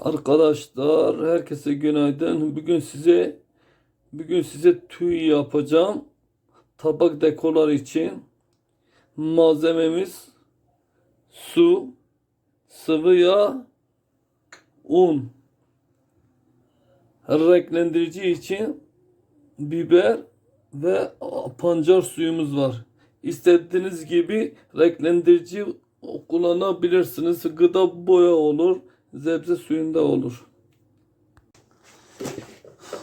Arkadaşlar herkese günaydın. Bugün size bugün size tüy yapacağım. Tabak dekolar için malzememiz su, sıvı yağ, un. Renklendirici için biber ve pancar suyumuz var. İstediğiniz gibi renklendirici kullanabilirsiniz. Gıda boya olur, zebze suyunda olur.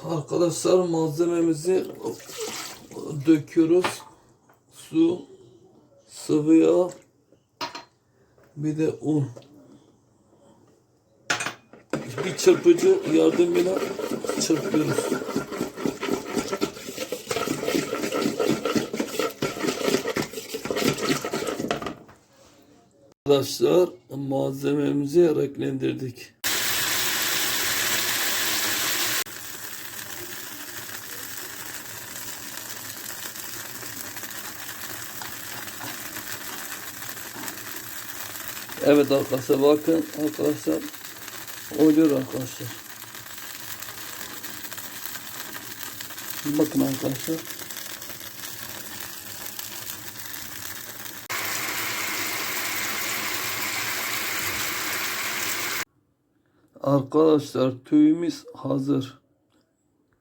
Arkadaşlar malzememizi döküyoruz. Su, sıvı yağ, bir de un. Bir çırpıcı yardımıyla çırpıyoruz. Arkadaşlar malzememizi renklendirdik. Evet arkadaşlar bakın arkadaşlar oluyor arkadaşlar. Bakın arkadaşlar. Arkadaşlar tüyümüz hazır.